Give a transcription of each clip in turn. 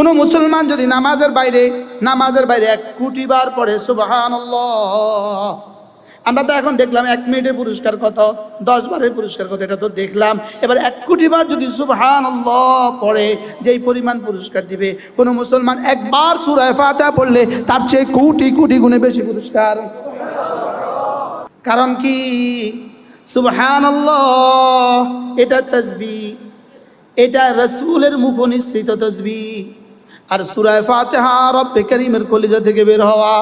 কোনো মুসলমান যদি নামাজের বাইরে নামাজের বাইরে এক কোটি বার পড়ে সুবাহান আমরা তো এখন দেখলাম এক মিনিটের পুরস্কার কত, দশ বারের পুরস্কার কত, এটা তো দেখলাম। এবার এক কোটি বার যদি সুবহান পড়ে, যেই পরিমাণ পুরস্কার দিবে, কোনো মুসলমান একবার সুরায় ফাতা পড়লে তার চেয়ে কোটি কোটি গুণে বেশি পুরস্কার। কারণ কি? সুবহান এটা তসবি এটা রসুলের মুখ নিঃসৃত তসবি আর সুরায় ফাতেহা রব্বে করিমের কলিজা থেকে বের হওয়া।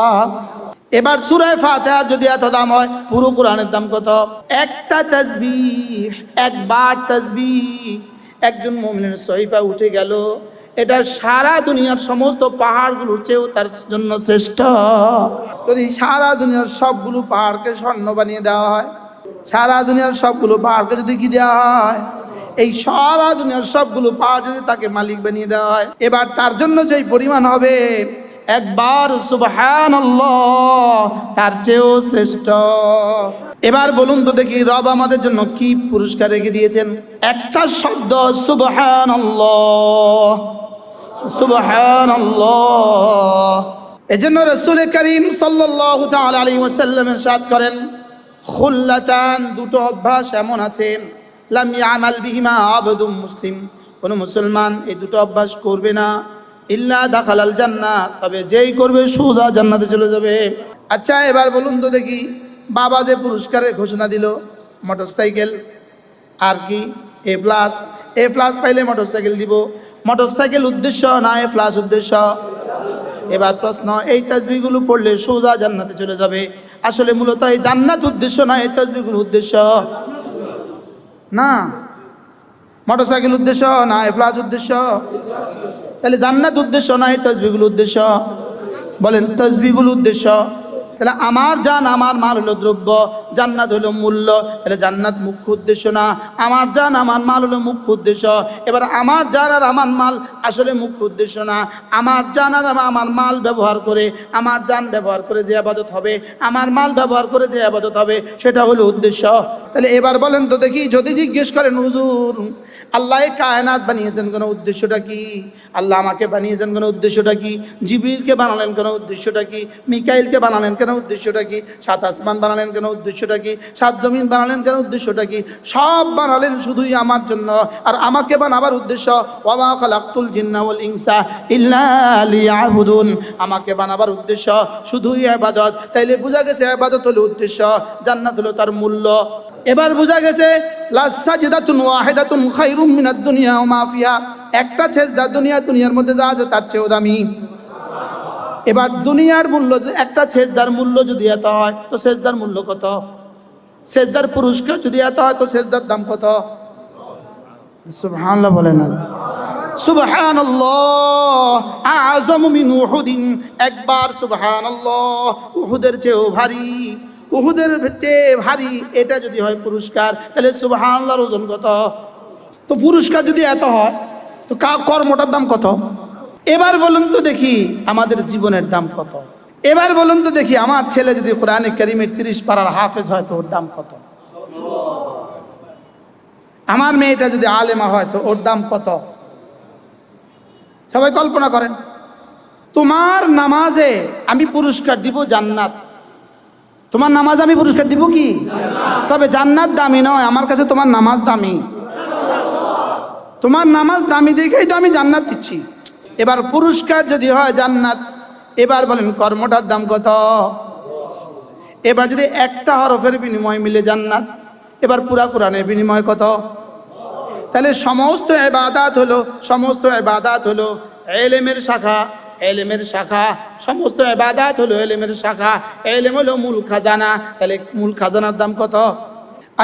এবার সুরায় ফাতেহার যদি এত দাম হয়, পুরো কোরআনের দাম কত? একটা তসবি একবার তসবি একজন মমিনের সহিফা উঠে গেল। এটা সারা দুনিয়ার সমস্ত পাহাড়গুলোর চেয়েও তার জন্য শ্রেষ্ঠ। যদি সারা দুনিয়ার সবগুলো পাহাড়কে স্বর্ণ বানিয়ে দেওয়া হয়, সারা দুনিয়ার সবগুলো পাহাড়কে যদি কি দেওয়া হয় এই সারা দুনিয়ার সবগুলো পাহাড় যদি তাকে মালিক বানিয়ে দেওয়া হয়, এবার তার জন্য যেই পরিমাণ হবে, একবার সুবহান তার চেয়েও শ্রেষ্ঠ। এবার বলুন তো দেখি, রব আমাদের জন্য কি পুরস্কার রেখে দিয়েছেন? একটা শব্দ সুবহান সুবহান এজন্য রসুল করিম সাল্লাল্লাহু তাআলা আলাইহি ওয়াসাল্লাম ইরশাদ করেন, খুল্লাতান দুটো অভ্যাস এমন আছে। লাম ইয়ামাল বিহিমা আবদুম মুসলিম। কোনো মুসলমান এই দুটো অভ্যাস করবে না। ইল্লা দাখালাল জান্নাত তবে যেই করবে সোজা জান্নাতে চলে যাবে। আচ্ছা এবার বলুন তো দেখি, বাবা যে পুরস্কারের ঘোষণা দিল, মোটরসাইকেল, আর কি? A plus. এ প্লাস পাইলে মোটরসাইকেল দিব। মোটরসাইকেল উদ্দেশ্য না এ প্লাস উদ্দেশ্য? এবার প্রশ্ন, এই তাজবিগুলো পড়লে সোজা জান্নাতে চলে যাবে। আসলে মূলত এই জান্নাত উদ্দেশ্য না এই তাজবিগুলো উদ্দেশ্য? না। মোটরসাইকেল উদ্দেশ্য না এ প্লাস উদ্দেশ্য। তাহলে জান্নাত উদ্দেশ্য না, এই তসবিগুলো উদ্দেশ্য? বলেন, তসবিগুলো উদ্দেশ্য। তাহলে আমার জান, আমার মাল হলো দ্রব্য, জান্নাত হলো মূল্য। তাহলে জান্নাত মুখ্য উদ্দেশ্য না? আমার জান, আমার মাল হলো মুখ্য উদ্দেশ্য। এবার আমার জান আর আমার মাল আসলে মুখ্য উদ্দেশ্য না। আমার জান আর আমার মাল ব্যবহার করে, আমার জান ব্যবহার করে যে আবাদত হবে, আমার মাল ব্যবহার করে যে আবাদত হবে, সেটা হলো উদ্দেশ্য। তাহলে এবার বলেন তো দেখি, যদি জিজ্ঞেস করেন, হুজুর আল্লাহ কায়নাত বানিয়েছেন কোনো উদ্দেশ্যটা কি? আল্লাহ আমাকে বানিয়েছেন কোনো উদ্দেশ্যটা কি? জিবিলকে বানালেন কোনো উদ্দেশ্যটা কি? মিকাইলকে বানালেন কেন উদ্দেশ্যটা কি? সাত আসমান বানালেন কেন উদ্দেশ্যটা কি? সাত জমিন বানালেন কেন উদ্দেশ্যটা কি? সব বানালেন শুধুই আমার জন্য। আর আমাকে বানাবার উদ্দেশ্য, ওয়ামা খালাক্তুল জিন্নাউল ইনসা ইল্লা আমাকে বানাবার উদ্দেশ্য শুধুই আবাদত তাইলে বোঝা গেছে আবাদত হলো উদ্দেশ্য, জান্নাত হলো তার মূল্য। এবার বোঝা গেছে লাসাজিদাতুন ওয়াহিদাতুন খায়রুম মিনাদ দুনিয়া ওয়া মা ফিহা। একটা সেজদা দুনিয়া, দুনিয়ার মধ্যে যা আছে তার চেয়েও দামি। এবার দুনিয়ার মূল্য একটা সেজদার মূল্য যদি এত হয়, তো সেজদার মূল্য কত? সেজদার পুরস্কার যদি এত হয়, তো সেজদার দাম কত? সুবহানাল্লাহ বলেন না। উহুদিন। একবার চেয়েও ভারী। উহুদের চেয়ে ভারী, এটা যদি হয় পুরস্কার, তাহলে সুবহানাল্লাহর ওজন কত? তো পুরস্কার যদি এত হয়, তো কর্মটার দাম কত? এবার বলুন তো দেখি আমাদের জীবনের দাম কত? এবার বলুন তো দেখি আমার ছেলে যদি কোরআনে করিমের তিরিশ পাড়ার হাফেজ হয়, তো ওর দাম কত? আমার মেয়েটা যদি আলেমা হয়, তো ওর দাম কত? সবাই কল্পনা করেন। তোমার নামাজে আমি পুরস্কার দিব জান্নাত। তোমার নামাজ আমি পুরস্কার দিব কি? তবে জান্নাত দামি নয়, আমার কাছে তোমার নামাজ দামি। তোমার নামাজ দামি দেখেই তো আমি জান্নাত দিচ্ছি। এবার পুরস্কার যদি হয় জান্নাত, এবার বলেন কর্মটার দাম কত? এবার যদি একটা হরফের বিনিময় মিলে জান্নাত, এবার পুরা কোরআনের বিনিময় কত? তাহলে সমস্ত এবাদাত হলো, সমস্ত এবাদাত হলো এলেমের শাখা। এলেমের শাখা, সমস্ত এবাদাত হলো এলেমের শাখা, এলেম হলো মূল খাজানা। তাহলে মূল খাজানার দাম কত?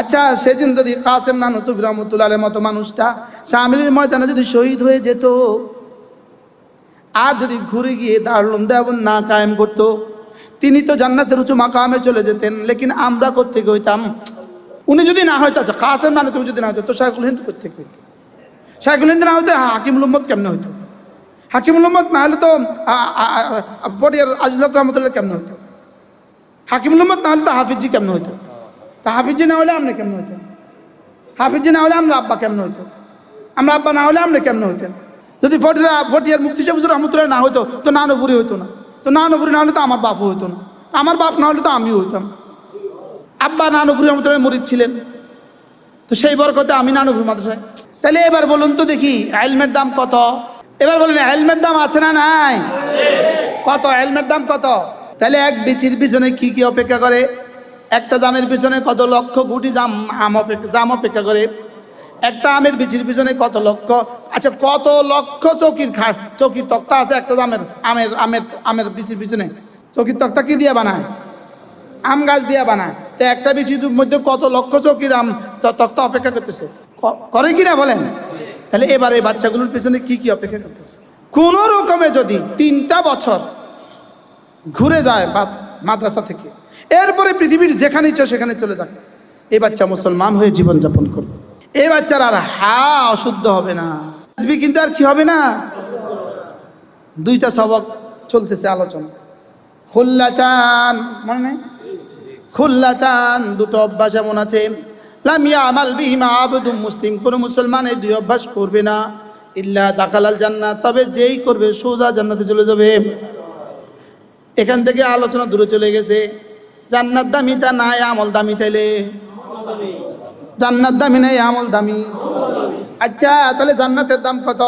আচ্ছা সেদিন যদি কাসেম নানতুব রহমতুল্লাহের মতো মানুষটা সামিলের ময়দানে যদি শহীদ হয়ে যেত, আর যদি ঘুরে গিয়ে দারুল দেবন না কায়েম করতো, তিনি তো জান্নাতের উঁচু মাকামে চলে যেতেন, লেকিন আমরা করতে হইতাম? উনি যদি না হয়তো আচ্ছা কাসেম তুমি যদি না হতো তো শাহুল হিন্দ করতে হইতো শাহুল হিন্দ না হতে হাকিমুল উম্মদ কেমনে হইতো? হাকিমুল উম্মদ না হলে তো পটিয়ার আজিজুল রহমতুল্লাহ কেমন হইতো? হাকিমুল উম্মদ না হলে তো হাফিজি কেমন হইতো? তা হাফিজি না হলে আপনি কেমন হইতেন হাফিজি না হলে আমরা আব্বা কেমনে হইতো? আমরা আব্বা না হলে আপনি কেমনে হইতেন যদি ফটিরা, ফটিয়ার মুফতি সাহেব রহমতুল্লাহ না হতো তো নানপুরি হতো না। তো নানপুরি না হলে তো আমার বাপও হতো না। আমার বাপ না হলে তো আমিও হইতাম। আব্বা নানপুরি রহমতুল্লাহ মরিদ ছিলেন। তো সেই বরকতে আমি নানপুর মাদ্রাসায়। তাহলে এবার বলুন তো দেখি হেলমেট দাম কত? এবার বলেন হেলমেট দাম আছে না নাই? কত? হেলমেট দাম কত? তাহলে এক বিচির পিছনে কি কি অপেক্ষা করে? একটা জামের পিছনে কত লক্ষ কোটি জাম, আম অপেক্ষা, জাম অপেক্ষা করে? একটা আমের বিচির পিছনে কত লক্ষ? আচ্ছা কত লক্ষ চৌকির খাট চৌকির তক্তা আছে একটা জামের, আমের আমের আমের বিচির পিছনে? চৌকির তক্তা কি দিয়ে বানায়? আম গাছ দিয়ে বানায়। তো একটা বিচির মধ্যে কত লক্ষ চৌকির আম তক্তা অপেক্ষা করতেছে? করে কি না বলেন? তাহলে এবারে বাচ্চাগুলোর পেছনে কি কি অপেক্ষা করতেছে? কোনো রকমে যদি তিনটা বছর ঘুরে যায় মাদ্রাসা থেকে, এরপরে পৃথিবীর যেখানে ইচ্ছা সেখানে চলে যাক, এই বাচ্চা মুসলমান হয়ে জীবনযাপন করবে। এই বাচ্চার আর হা অশুদ্ধ হবে না। কিন্তু আর কি হবে না? দুইটা সবক চলতেছে আলোচনা। খুল্লাতান, মনে নেই? খুল্লাতান, দুটো অভ্যাস এমন আছে। লামিয়া আমাল বিহিমা আবদুম, মুসলিম কোনো মুসলমান এই দুই অভ্যাস করবে না। ইল্লা দাখালাল জান্নাত, তবে যেই করবে সোজা জান্নাতে চলে যাবে। এখান থেকে আলোচনা দূরে চলে গেছে। জান্নাত দামি তা নাই, আমল দামি তাইলে। জান্নাত দামি নাই, আমল দামি। আচ্ছা তাহলে জান্নাতের দাম কত?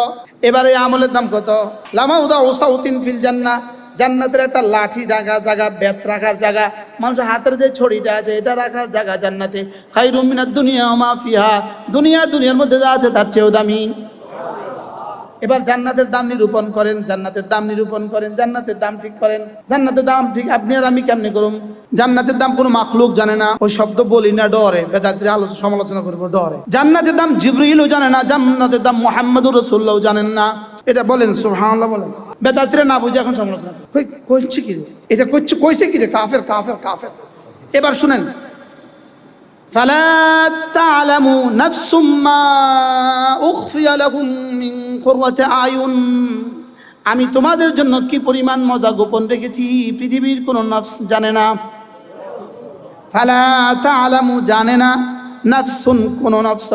এবারে আমলের দাম কত? লামা উদা ওসাউতিন ফিল জান্না জান্নাতের একটা লাঠি রাখা জায়গা, বেত রাখার জায়গা মানুষের হাতের যে ছড়িটা আছে, এটা রাখার জায়গা জান্নাতে। খাই রুমিনার দুনিয়া মা ফিহা। দুনিয়া দুনিয়ার মধ্যে যা আছে, তার চেয়েও দামি। এবার জান্নাতের দাম নিরূপণ করেন, জান্নাতের দাম নিরূপণ করেন, জান্নাতের দাম ঠিক করেন। জান্নাতের দাম ঠিক, আপনি আর আমি কেমনি করুন জান্নাতের দাম কোনো মাখলুক জানে না। ওই শব্দ বলি না, ডরে। বেদাত্রী আলোচনা সমালোচনা করব, ডরে। জান্নাতের দাম জিবরিলও জানে না, জান্নাতের দাম মোহাম্মদুর রসুল্লাহ জানেন না। এটা বলেন, সুবহানাল্লাহ বলেন। বেদাত্রী না বুঝে এখন সমালোচনা করে। কই কইছে কি রে এটা কইছে কইছে কি রে কাফের কাফের কাফের এবার শুনেন فلا تعلم نفس ما أخفي لهم من قرة أعين আমি তোমাদের জন্য কি পরিমাণ মজা গোপন রেখেছি পৃথিবীর কোনো নফস জানে না ফালা তালামু জানে না নফসুন কোন নফস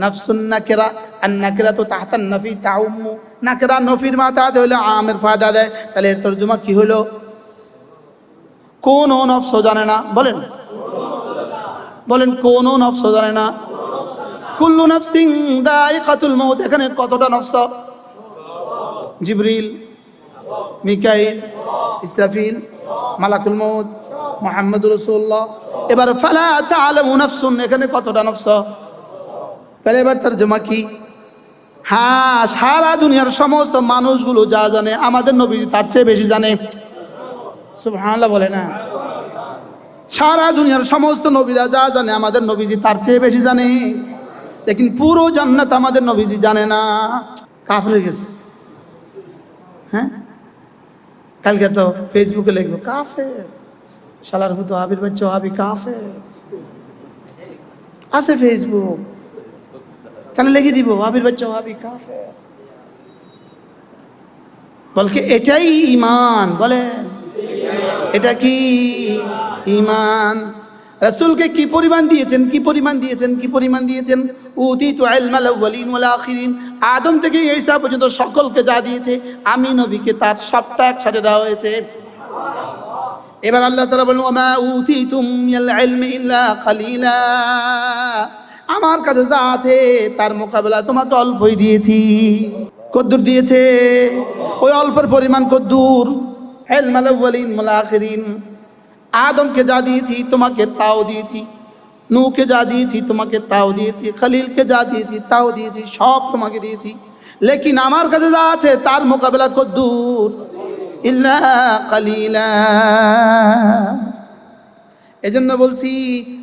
নফসুন নাকেরা আর নাকেরা তো তাহতান নফি তাউম্মু। নাকেরা নফির মাথা হইলে আমের ফায়দা দেয়। তাহলে এর তর্জমা কি হলো কোন নফস জানে না? বলেন। বলেন, কোন নফস জানে না? কুল্লু নফসিং দায়িকাতুল মউত। এখানে কতটা নফস? জিবরিল, মিকাইল, ইসরাফিল, মালাকুল মউত মোহাম্মদ রসুল্লাহ এবার ফালা তাআলামু নাফসুন। এখানে কতটা নফস? তাহলে এবার তার জমা কি হ্যাঁ সারা দুনিয়ার সমস্ত মানুষগুলো যা জানে আমাদের নবী তার চেয়ে বেশি জানে সুবহানাল্লাহ বলে না সারা দুনিয়ার সমস্ত নবীরা যা জানে আমাদের নবীজি তার চেয়ে বেশি জানে লেকিন পুরো জান্নাত আমাদের নবীজি জানে না কাফ হয়ে গেছে হ্যাঁ কালকে তো ফেসবুকে লিখব কাফে সালার হতো আবির বাচ্চা আবি কাফে আছে ফেসবুক তাহলে লেগে দিব আবির বাচ্চা কাফে বলকে, এটাই ইমান বলে এটা কি ইমান রাসূলকে কি পরিমাণ দিয়েছেন, কি পরিমাণ দিয়েছেন, কি পরিমাণ দিয়েছেন? আদম থেকে ঈসা পর্যন্ত সকলকে যা দিয়েছে, আমি নবীকে তার সবটা একসাথে দেওয়া হয়েছে। এবার আল্লাহ তাআলা বলেন মিনাল ইলমি ইল্লা কালিলা। আমার কাছে যা আছে, তার মোকাবেলা তোমাকে অল্পই দিয়েছি। কদ্দুর দিয়েছে। ওই অল্পের পরিমাণ কদ্দুর। ওয়াল আখিরিন। আদমকে যা দিয়েছি, তোমাকে তাও দিয়েছি। নূকে যা দিয়েছি, তোমাকে তাও দিয়েছি। খলিলকে যা দিয়েছি, তাও দিয়েছি। সব তোমাকে দিয়েছি। লেকিন আমার কাছে যা আছে, তার মোকাবেলা কদ্দুর। ইল্লা কালিলা। এজন্য বলছি,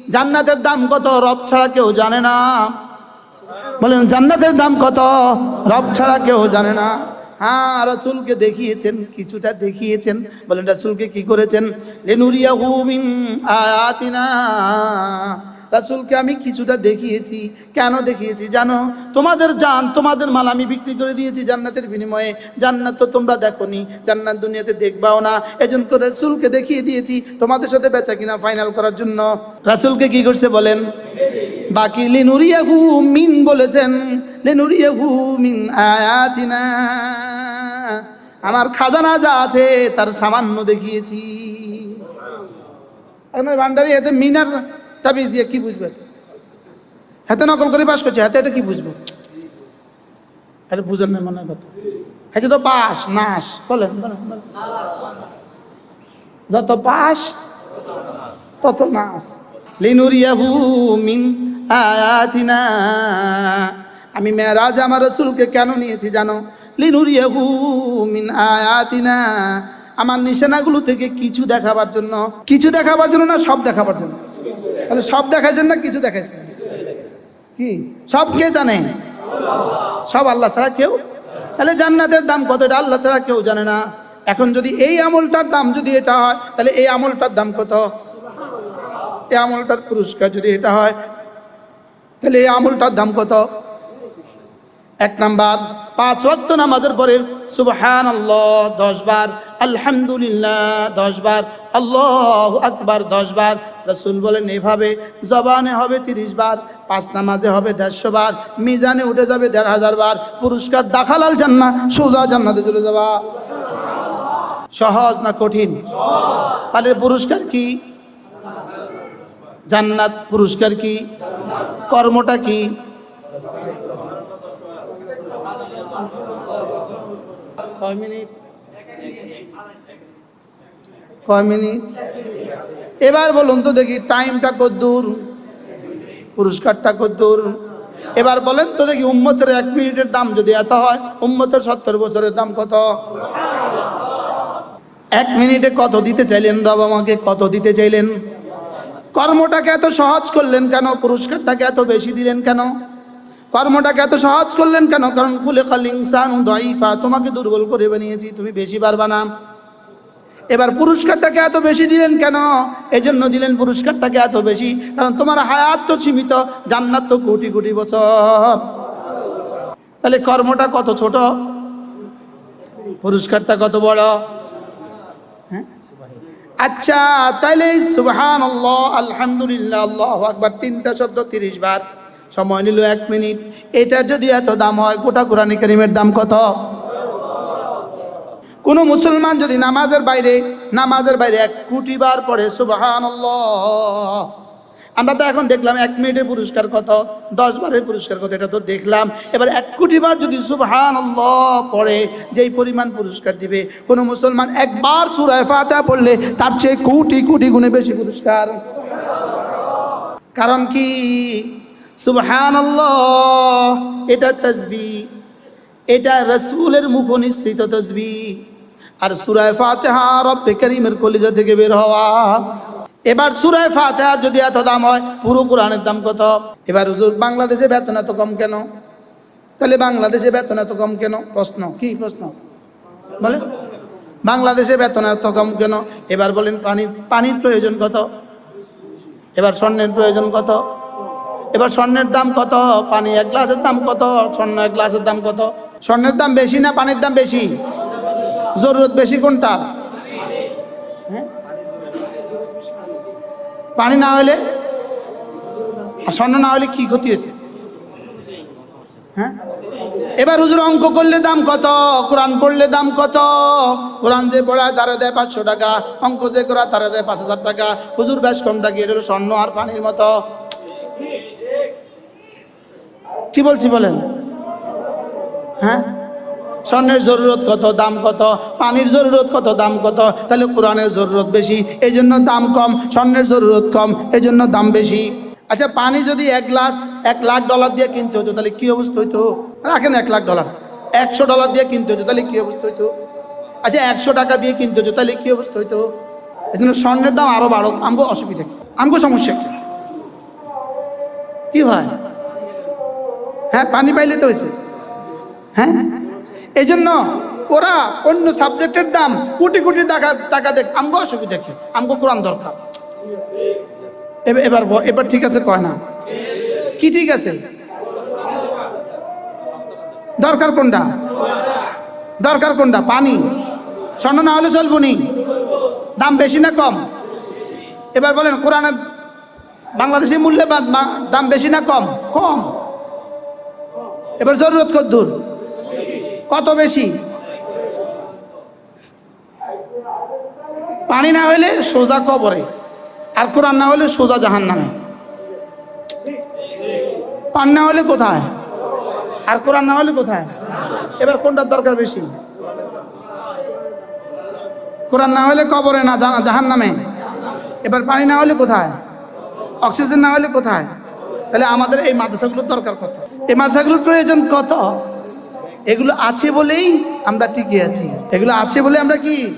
জান্নাতের দাম কত, রব ছাড়া কেউ জানে না। বলেন, জান্নাতের দাম কত, রব ছাড়া কেউ জানে না। হ্যাঁ রাসুলকে দেখিয়েছেন, কিছুটা দেখিয়েছেন। বলেন, রাসুলকে কি করেছেন? লেনুরিয়া হুমিং আয়াতিনা। রাসূলকে আমি কিছুটা দেখিয়েছি। কেন দেখিয়েছি জানো? তোমাদের জান, তোমাদের মাল আমি বিক্রি করে দিয়েছি জান্নাতের বিনিময়ে। জান্নাত তো তোমরা দেখোনি। জান্নাত দুনিয়াতে দেখবাও না। এজন্য রাসূলকে দেখিয়ে দিয়েছি তোমাদের সাথে বেচা কিনা ফাইনাল করার জন্য। রাসূলকে কি করছে বলেন? বাকি লিনুরিয়াহু মিন বলেছেন, লিনুরিয়াহু মিন আয়াতিনা। আমার খাজানা যা আছে তার সামান্য দেখিয়েছি। ভান্ডারি, এতে মিনার তাবিজ দিয়ে কি বুঝবে? হাতে নকল করে পাস করছে, হাতে এটা কি বুঝব? আরে বুঝেন না মনে কথা। হাতে তো পাস নাশ। বলেন। যত পাস তত নাশ। লিনুরিয়াহু মিন আয়াতিনা। আমি মেরাজ আমার রসুলকে কেন নিয়েছি জানো? লিনুরিয়াহু মিন আয়াতিনা। আমার নিশানাগুলো থেকে কিছু দেখাবার জন্য, কিছু দেখাবার জন্য না, সব দেখাবার জন্য। তাহলে সব দেখাইছেন না কিছু দেখাইছেন? কি? সব কে জানে? সব আল্লাহ ছাড়া কেউ? তাহলে জান্নাতের দাম কত? এটা আল্লাহ ছাড়া কেউ জানে না। এখন যদি এই আমলটার দাম যদি এটা হয়, তাহলে এই আমলটার দাম কত? এই আমলটার পুরস্কার যদি এটা হয়, তাহলে এই আমলটার দাম কত? এক নাম্বার, পাঁচ ওয়াক্ত নামাজের পরে সুবহান আল্লাহ দশ বার আলহামদুলিল্লাহ, দশ বার, আল্লাহ আকবার, দশ বার। রসুল বলেন এভাবে জবানে হবে তিরিশ বার, পাঁচ নামাজে হবে দেড়শো বার, মিজানে উঠে যাবে দেড় হাজার বার, পুরস্কার দাখালাল জান্না সোজা জান্নাতে চলে যাবা। সহজ না কঠিন? তাহলে পুরস্কার কি? জান্নাত পুরস্কার কি? কর্মটা কি? কয় মিনিট? কয় মিনিট? এবার বলুন তো দেখি টাইমটা কদ্দূর পুরস্কারটা কদ্দূর এবার বলেন তো দেখি, উম্মতের এক মিনিটের দাম যদি এত হয়, উম্মতের সত্তর বছরের দাম কত? এক মিনিটে কত দিতে চাইলেন রব আমাকে? কত দিতে চাইলেন? কর্মটাকে এত সহজ করলেন কেন? পুরস্কারটাকে এত বেশি দিলেন কেন? কর্মটাকে এত সহজ করলেন কেন? কারণ খুলে কাল ইনসান দইফা তোমাকে দুর্বল করে বানিয়েছি, তুমি বেশি পারবা না। এবার পুরস্কারটাকে এত বেশি দিলেন কেন? এই জন্য দিলেন পুরস্কারটাকে এত বেশি। কারণ তোমার হায়াত তো সীমিত, জান্নাত তো কোটি কোটি বছর। তাহলে কর্মটা কত ছোট? পুরস্কারটা কত বড়? হ্যাঁ? আচ্ছা তাইলে সুবহান আল্লাহ আলহামদুলিল্লাহ, আল্লাহ আকবার, তিনটা শব্দ তিরিশ বার। সময় নিল এক মিনিট। এটার যদি এত দাম হয়, গোটা কোরআন করিমের দাম কত? কোনো মুসলমান যদি নামাজের বাইরে নামাজের বাইরে এক কোটি বার পড়ে সুবহান আমরা তো এখন দেখলাম এক মিনিটের পুরস্কার কত, দশ বারের পুরস্কার কত, এটা তো দেখলাম। এবার এক কোটি বার যদি সুবহান পড়ে, যেই পরিমাণ পুরস্কার দিবে, কোনো মুসলমান একবার সুরায় ফাতিহা পড়লে তার চেয়ে কোটি কোটি গুণে বেশি পুরস্কার। কারণ কি? সুবহান এটা তসবি এটা রসুলের মুখ নিঃসৃত তসবি আর সুরায় ফাতেহা রব্বে করিমের কলিজা থেকে বের হওয়া। এবার সুরায় ফাতেহার যদি এত দাম হয়, পুরো কোরআনের দাম কত? এবার হুজুর, বাংলাদেশে বেতন এত কম কেন? তাহলে বাংলাদেশে বেতন এত কম কেন? প্রশ্ন, কি প্রশ্ন? বলে, বাংলাদেশে বেতন এত কম কেন? এবার বলেন পানির পানির প্রয়োজন কত? এবার স্বর্ণের প্রয়োজন কত? এবার স্বর্ণের দাম কত? পানি এক গ্লাসের দাম কত? স্বর্ণ এক গ্লাসের দাম কত? স্বর্ণের দাম বেশি না পানির দাম বেশি? জরুরত বেশি কোনটা? হ্যাঁ? পানি না হলে? আর স্বর্ণ না হলে কি ক্ষতি হয়েছে? হ্যাঁ? এবার হুজুর অঙ্ক করলে দাম কত? কোরআন পড়লে দাম কত? কোরআন যে পড়ায় তারা দেয় পাঁচশো টাকা, অঙ্ক যে করা তারা দেয় পাঁচ হাজার টাকা। হুজুর বেশ কম টাকা এটা স্বর্ণ আর পানির মতো। কি বলছি বলেন? হ্যাঁ? স্বর্ণের জরুরত কত, দাম কত? পানির জরুরত কত, দাম কত? তাহলে কোরআনের জরুরত বেশি এই জন্য দাম কম, স্বর্ণের জরুরত কম এই জন্য দাম বেশি। আচ্ছা পানি যদি এক গ্লাস, এক লাখ ডলার দিয়ে কিনতে হতো, তাহলে কি অবস্থা হইতো? রাখেন এক লাখ ডলার। একশো ডলার দিয়ে কিনতে হতো, তাহলে কি অবস্থা হইতো? আচ্ছা একশো টাকা দিয়ে কিনতে হতো, তাহলে কি অবস্থা হইতো? এই জন্য স্বর্ণের দাম আরও বাড়ো আমগো অসুবিধা কি? আমগো সমস্যা কি? কি হয় হ্যাঁ পানি পাইলে তো হয়েছে হ্যাঁ? এই জন্য ওরা অন্য সাবজেক্টের দাম কোটি কোটি টাকা টাকা দেখ, আমগো অসুবিধা কি আমগো কোরআন দরকার। এবার এবার ঠিক আছে কয় না? কি ঠিক আছে? দরকার কোনটা? দরকার কোনটা? পানি। স্বর্ণ না হলে চলবো নি। দাম বেশি না কম? এবার বলেন, কোরআনের বাংলাদেশি মূল্যে দাম বেশি না কম? কম। এবার জরুরত কত দূর কত বেশি? পানি না হইলে সোজা কবরে, আর কোরআন না হলে সোজা জাহান নামে পানি না হলে কোথায়? আর কোরআন না হলে কোথায়? এবার কোনটার দরকার বেশি? কোরআন না হলে কবরে না জাহা- জাহান নামে এবার পানি না হলে কোথায়? অক্সিজেন না হলে কোথায়? তাহলে আমাদের এই মাদ্রাসাগুলোর দরকার কত? এই মাদ্রাসাগুলোর প্রয়োজন কত? এগুলো আছে বলেই আমরা টিকে আছি। এগুলো আছে বলে আমরা কি?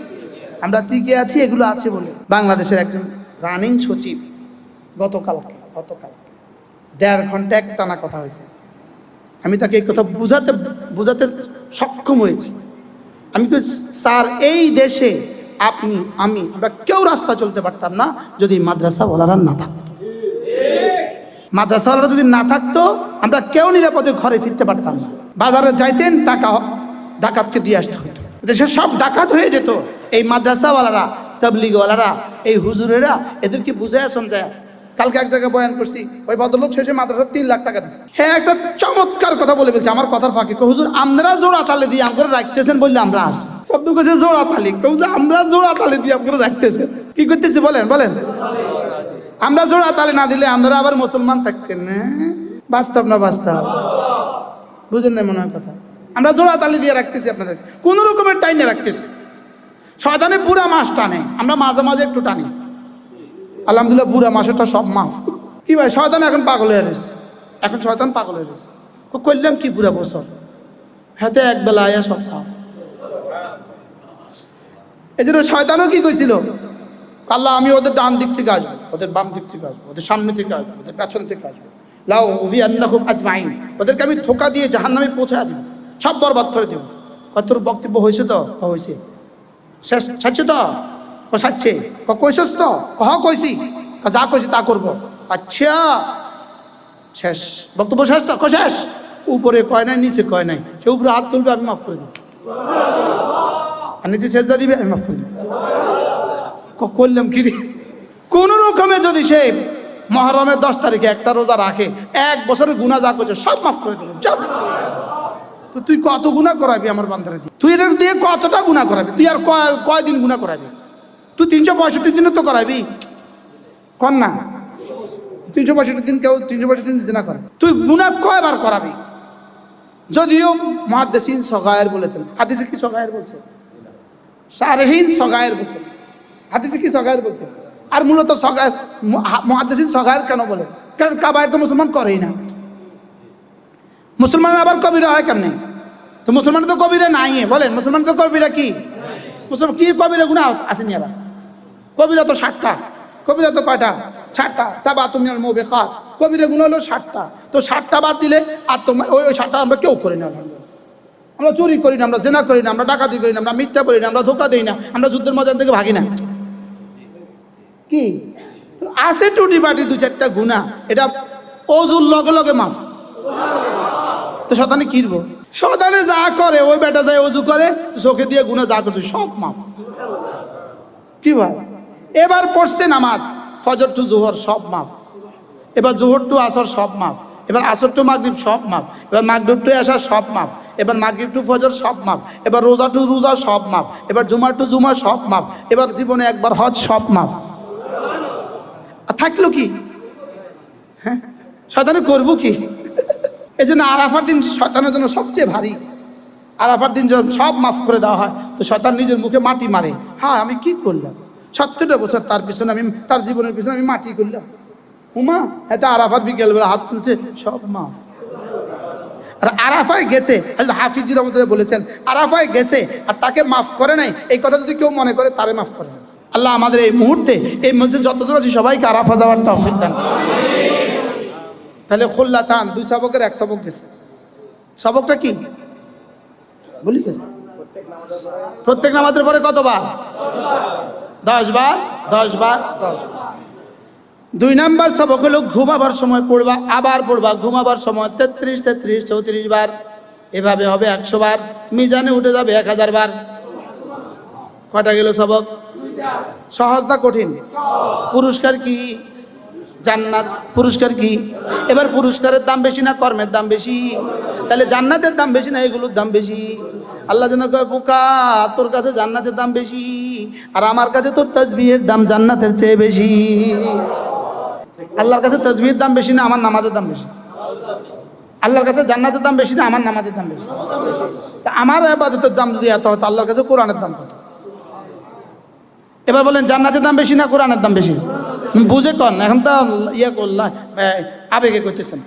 আমরা টিকে আছি, এগুলো আছে বলে। বাংলাদেশের একজন রানিং সচিব গতকালকে গতকালকে দেড় ঘণ্টা এক টানা কথা হয়েছে। আমি তাকে এই কথা বুঝাতে বুঝাতে সক্ষম হয়েছি। আমি কি স্যার, এই দেশে আপনি, আমি, আমরা কেউ রাস্তা চলতে পারতাম না যদি মাদ্রাসা মাদ্রাসাওয়ালারা না থাকতো। মাদ্রাসাওয়ালারা যদি না থাকতো, আমরা কেউ নিরাপদে ঘরে ফিরতে পারতাম না। বাজারে যাইতেন টাকা ডাকাতকে দিয়ে আসতে হতো দেশে সব ডাকাত হয়ে যেত। এই মাদ্রাসাওয়ালারা তাবলিগওয়ালারা এই হুজুরেরা এদেরকে বুঝায় সমঝায় কালকে এক জায়গায় বয়ান করছি ওই ভদ্রলোক শেষে মাদ্রাসা তিন লাখ টাকা দিচ্ছে হ্যাঁ একটা চমৎকার কথা বলে বলছে আমার কথার ফাঁকি। হুজুর আমরা জোড়া তালে দিয়ে আমগরে রাখতেছেন বললে আমরা আসি। শব্দ কাছে জোড়া তালি। কই, হুজুর আমরা জোড়া তালে দিয়ে আমগরে রাখতেছেন। কি করতেছি বলেন বলেন। আমরা জোড়া তালে না দিলে আমরা আবার মুসলমান থাকতেন বাস্তব না বাস্তব? বুঝেন না মনে হয় কথা? আমরা জোড়া তালি দিয়ে রাখতেছি আপনাদের। কোন রকমের টাইনে রাখতেছি। শয়তানে পুরা মাস টানে, আমরা মাঝে মাঝে একটু টানি। আলহামদুলিল্লাহ পুরা মাসেটা সব মাফ। কি ভাই, শয়তান এখন পাগল হয়ে রয়েছে। এখন শয়তান পাগল হয়ে রয়েছে। করলাম কি পুরা বছর? হাতে এক বেলা আয়া সব সাফ। এই জন্য শয়তানও কি কইছিল? আল্লাহ, আমি ওদের ডান দিক থেকে আসব, ওদের বাম দিক থেকে আসব, ওদের সামনে থেকে আসব, ওদের পেছন থেকে আসব। হুবি আন্না খুব আজমাইন। ওদেরকে আমি ধোকা দিয়ে জাহান নামে পৌঁছা দিব। সব বরবাদ করে দেব। কত বক্তব্য হয়েছে তো? হয়েছে। শেষ। ছাড়ছে তো? ও সাচ্ছে ক কইসস তো? কহ কইছি। যা কইছি তা করব। আচ্ছা। শেষ। বক্তব্য শেষ তো? শেষ। উপরে কয় নাই, নিচে কয় নাই। সে উপরে হাত তুলবে, আমি মাফ করে দেবো। আর নিচে শেষ দা দিবে, আমি মাফ করে দেবো। করলাম কি কোন রকমে যদি সে মহরমের দশ তারিখে একটা রোজা রাখে, এক বছরের গুণা যা করছে সব মাফ করে দেবে তো তুই কত গুণা করাবি আমার বান্দারে দিয়ে? তুই এটা দিয়ে কতটা গুণা করাবি? তুই আর কয় কয়দিন গুণা করাবি? তুই তিনশো পঁয়ষট্টি দিনে তো করাবি। কর না তিনশো পঁয়ষট্টি দিন কেউ তিনশো পঁয়ষট্টি দিন জিনা করে। তুই গুণা কয়বার করাবি? যদিও মহাদ্দেসিন সগায়ের বলেছেন। হাদিসে কি সগায়ের বলছে? সারহীন সগায়ের বলছেন হাদিসে কি সগায়ের বলছে? আর মূলত মহাদ্দেসিন সগায়ের কেন বলে? কারণ কাবায়ের তো মুসলমান করেই না। মুসলমান আবার কবিরা হয় কেমনে? তো মুসলমান তো কবিরা নাই বলেন মুসলমান তো কবিরা কি? মুসলমান, কি কবিরা গুণা আসেনি আবার? কবিরা তো ষাটটা, কবিরা তো কয়টা? ষাটটা। সাবা তুমি মোবে কাত কবিরা গুণ হলো ষাটটা। তো ষাটটা বাদ দিলে আর তোমার ওই ওই ষাটটা আমরা কেউ করি না আমরা চুরি করি না, আমরা জেনা করি না, আমরা ডাকাতি করি না, আমরা মিথ্যা করি না, আমরা ধোকা দিই না, আমরা যুদ্ধের ময়দান থেকে ভাগি না। কি? আছে টুটি বাটি, দু চারটা গুণা এটা অজুর লগে লগে মাফ। তো শতানে কিনবো শতানে যা করে, ওই বেটা যায় অজু করে, চোখে দিয়ে গুণা যা করছে, সব মাপ কি ভাই এবার পড়ছে নামাজ, ফজর টু জোহর সব মাপ এবার জোহর টু আসর সব মাপ এবার আসর টু মাগরিব সব মাপ এবার মাগরিব টু আসার সব মাপ এবার মাগরিব টু ফজর সব মাপ এবার রোজা টু রোজা সব মাপ এবার জুমা টু জুমা সব মাপ এবার জীবনে একবার হজ সব মাপ থাকল কি? হ্যাঁ? শয়তানে করব কি? এই জন্য আরাফার দিন শয়তানের জন্য সবচেয়ে ভারী। আরাফার দিন যখন সব মাফ করে দেওয়া হয়, তো শয়তান নিজের মুখে মাটি মারে। হ্যাঁ আমি কি করলাম? সত্তরটা বছর তার পিছনে আমি, তার জীবনের পিছনে আমি মাটি করলাম। উমা হ্যাঁ আরাফাত বিকেলবেলা হাত তুলছে, সব মাফ। আর আরাফায় গেছে হাফিজির আমাদের বলেছেন, আরাফায় গেছে আর তাকে মাফ করে নাই। এই কথা যদি কেউ মনে করে, তারে মাফ করে। না। আল্লাহ আমাদের এই মুহূর্তে, এই মসজিদ যতজন আছে, সবাইকে আরাফা যাওয়ার তৌফিক দান তাহলে খোল্লা থান দুই সবকের এক সবক গেছে। সবকটা কি? বলি গেছে প্রত্যেক নামাজের পরে কতবার? দশ বার দশ বার দশ দুই নাম্বার সবক হলো, ঘুমাবার সময় পড়বা, আবার পড়বা। ঘুমাবার সময় তেত্রিশ তেত্রিশ, চৌত্রিশ বার। এভাবে হবে একশো বার। মিজানে উঠে যাবে এক হাজার বার। কটা গেল সবক সহজ না কঠিন। পুরস্কার কি? জান্নাত। পুরস্কার কি? এবার পুরস্কারের দাম বেশি না কর্মের দাম বেশি? তাহলে জান্নাতের দাম বেশি না এগুলোর দাম বেশি? আল্লাহ যেন কয়, বোকা, তোর কাছে জান্নাতের দাম বেশি আর আমার কাছে তোর তসবিহের দাম জান্নাতের চেয়ে বেশি। আল্লাহর কাছে তসবিহের দাম বেশি না, আমার নামাজের দাম বেশি? আল্লাহর কাছে জান্নাতের দাম বেশি না, আমার নামাজের দাম বেশি? তা আমার আবাদতের দাম যদি এত হতো আল্লাহর কাছে কোরআনের দাম কত? এবার বলেন, জান্নাতের দাম বেশি না কোরআনের দাম বেশি? বুঝে কন, এখন তো ইয়ে করলাম আবেগে করতেছেন।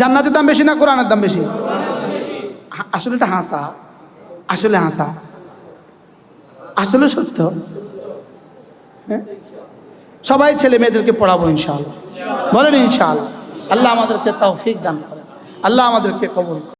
জান্নাতের দাম বেশি না কোরআনের দাম বেশি? আসলে এটা হাসা, আসলে হাসা। আসলে সত্য। হ্যাঁ? সবাই ছেলে মেয়েদেরকে পড়াবো ইনশাআল্লাহ। বলেন ইনশাআল্লাহ। আল্লাহ আমাদেরকে তৌফিক দান করেন। আল্লাহ আমাদেরকে কবুল।